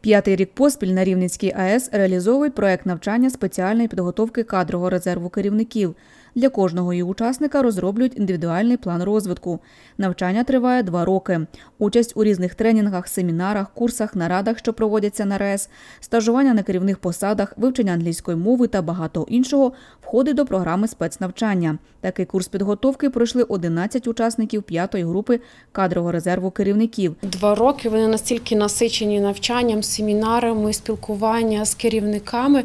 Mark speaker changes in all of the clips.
Speaker 1: П'ятий рік поспіль на Рівненській АЕС реалізовують проект навчання спеціальної підготовки кадрового резерву керівників. Для кожного її учасника розроблюють індивідуальний план розвитку. Навчання триває два роки. Участь у різних тренінгах, семінарах, курсах, нарадах, що проводяться на РЕС, стажування на керівних посадах, вивчення англійської мови та багато іншого входить до програми спецнавчання. Такий курс підготовки пройшли 11 учасників п'ятої групи кадрового резерву керівників.
Speaker 2: Два роки вони настільки насичені навчанням, семінарами, спілкування з керівниками,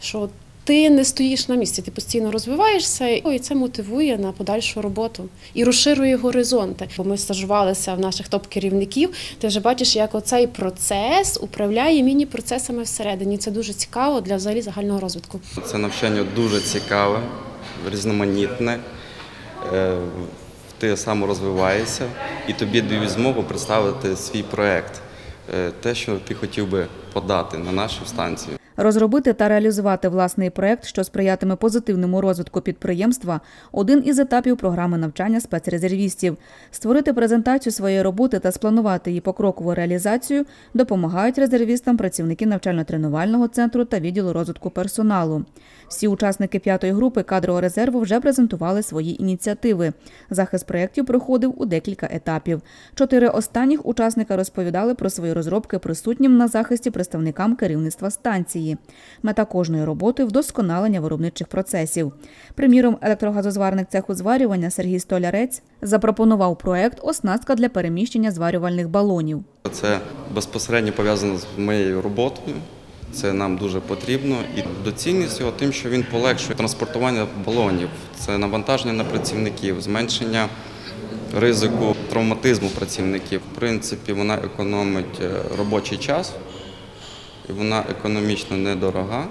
Speaker 2: що ти не стоїш на місці, ти постійно розвиваєшся, і це мотивує на подальшу роботу і розширює горизонти. Бо ми стажувалися в наших топ-керівників. Ти вже бачиш, як оцей процес управляє міні-процесами всередині. Це дуже цікаво для взагалі загального розвитку.
Speaker 3: Це навчання дуже цікаве, різноманітне. Е, Ти саморозвиваєшся і тобі дають змогу представити свій проект, е, те, що ти хотів би подати на нашу станцію.
Speaker 1: Розробити та реалізувати власний проект, що сприятиме позитивному розвитку підприємства, один із етапів програми навчання спецрезервістів. Створити презентацію своєї роботи та спланувати її покрокову реалізацію допомагають резервістам працівники навчально-тренувального центру та відділу розвитку персоналу. Всі учасники п'ятої групи кадрового резерву вже презентували свої ініціативи. Захист проєктів проходив у декілька етапів. Чотири останніх учасника розповідали про свої розробки присутнім на захисті представникам керівництва станції. Мета кожної роботи вдосконалення виробничих процесів. Приміром, електрогазозварник цеху зварювання Сергій Столярець запропонував проект Оснастка для переміщення зварювальних балонів.
Speaker 3: Це безпосередньо пов'язано з моєю роботою. Це нам дуже потрібно. І доцільність його тим, що він полегшує транспортування балонів. Це навантаження на працівників, зменшення ризику травматизму працівників. В принципі, вона економить е, робочий час, і вона економічно недорога.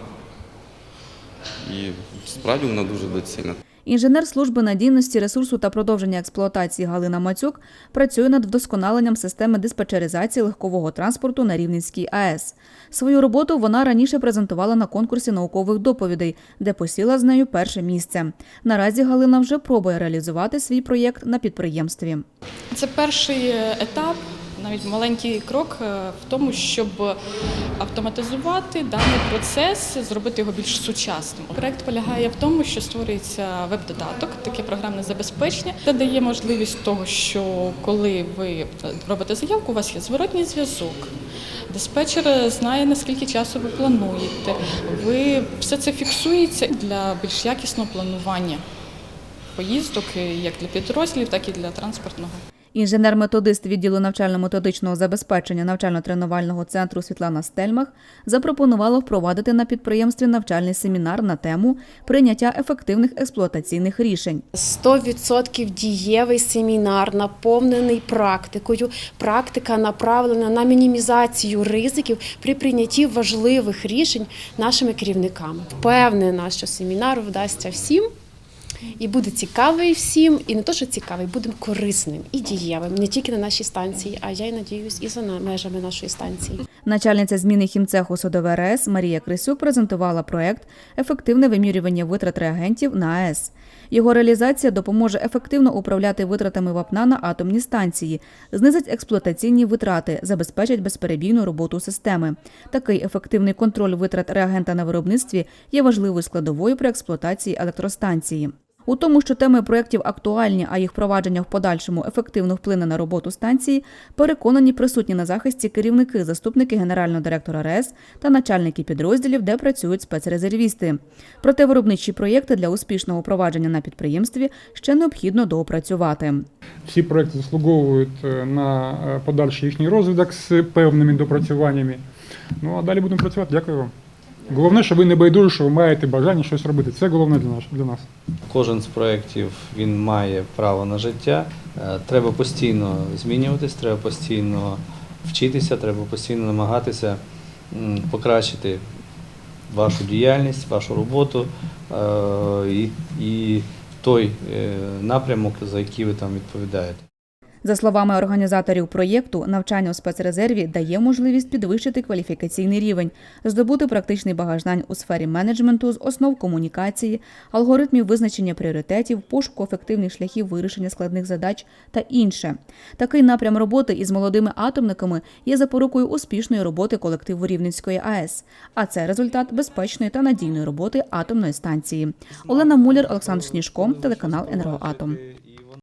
Speaker 3: І справді вона дуже доцільна.
Speaker 1: Інженер служби надійності ресурсу та продовження експлуатації Галина Мацюк працює над вдосконаленням системи диспетчеризації легкового транспорту на Рівненській АЕС. Свою роботу вона раніше презентувала на конкурсі наукових доповідей, де посіла з нею перше місце. Наразі Галина вже пробує реалізувати свій проєкт на підприємстві.
Speaker 4: Це перший е, етап, навіть маленький крок е, в тому, щоб автоматизувати даний процес, зробити його більш сучасним. Проект полягає в тому, що створюється веб-додаток, таке програмне забезпечення, де дає можливість того, що коли ви робите заявку, у вас є зворотній зв'язок. Диспетчер знає, наскільки часу ви плануєте. Ви все це фіксується для більш якісного планування поїздок як для підрозділів, так і для транспортного.
Speaker 1: Інженер-методист відділу навчально-методичного забезпечення навчально-тренувального центру Світлана Стельмах запропонувала впровадити на підприємстві навчальний семінар на тему прийняття ефективних експлуатаційних рішень.
Speaker 2: 100% дієвий семінар, наповнений практикою. Практика направлена на мінімізацію ризиків при прийнятті важливих рішень нашими керівниками. Впевнена, що семінар вдасться всім. І буде цікавий всім, і не то, що цікавий, буде корисним і дієвим не тільки на нашій станції, а я й надіюсь, і за межами нашої станції.
Speaker 1: Начальниця зміни хімцеху Содове РЕС Марія Крисюк презентувала проект Ефективне вимірювання витрат реагентів на АЕС. Його реалізація допоможе ефективно управляти витратами вапна на атомні станції, знизить експлуатаційні витрати, забезпечить безперебійну роботу системи. Такий ефективний контроль витрат реагента на виробництві є важливою складовою при експлуатації електростанції. У тому, що теми проєктів актуальні, а їх впровадження в подальшому ефективно вплине на роботу станції, переконані присутні на захисті керівники, заступники генерального директора РЕС та начальники підрозділів, де працюють спецрезервісти. Проте виробничі проєкти для успішного впровадження на підприємстві ще необхідно доопрацювати.
Speaker 5: Всі проекти заслуговують е, на е, подальший їхній розвиток з певними допрацюваннями. Ну а далі будемо працювати. Дякую вам. Головне, що ви не байдужі, що ви маєте бажання щось робити. Це головне для нас. Для нас.
Speaker 6: Кожен з проєктів він має право на життя. Е, Треба постійно змінюватись, треба постійно вчитися, треба постійно намагатися покращити вашу діяльність, вашу роботу е, і, і той е, напрямок, за який ви там відповідаєте.
Speaker 1: За словами організаторів проєкту, навчання у спецрезерві дає можливість підвищити кваліфікаційний рівень, здобути практичний багаж знань у сфері менеджменту з основ комунікації, алгоритмів визначення пріоритетів, пошуку ефективних шляхів вирішення складних задач та інше. Такий напрям роботи із молодими атомниками є запорукою успішної роботи колективу Рівненської АЕС. А це результат безпечної та надійної роботи атомної станції. Олена Муляр, Олександр Сніжко, телеканал Енергоатом.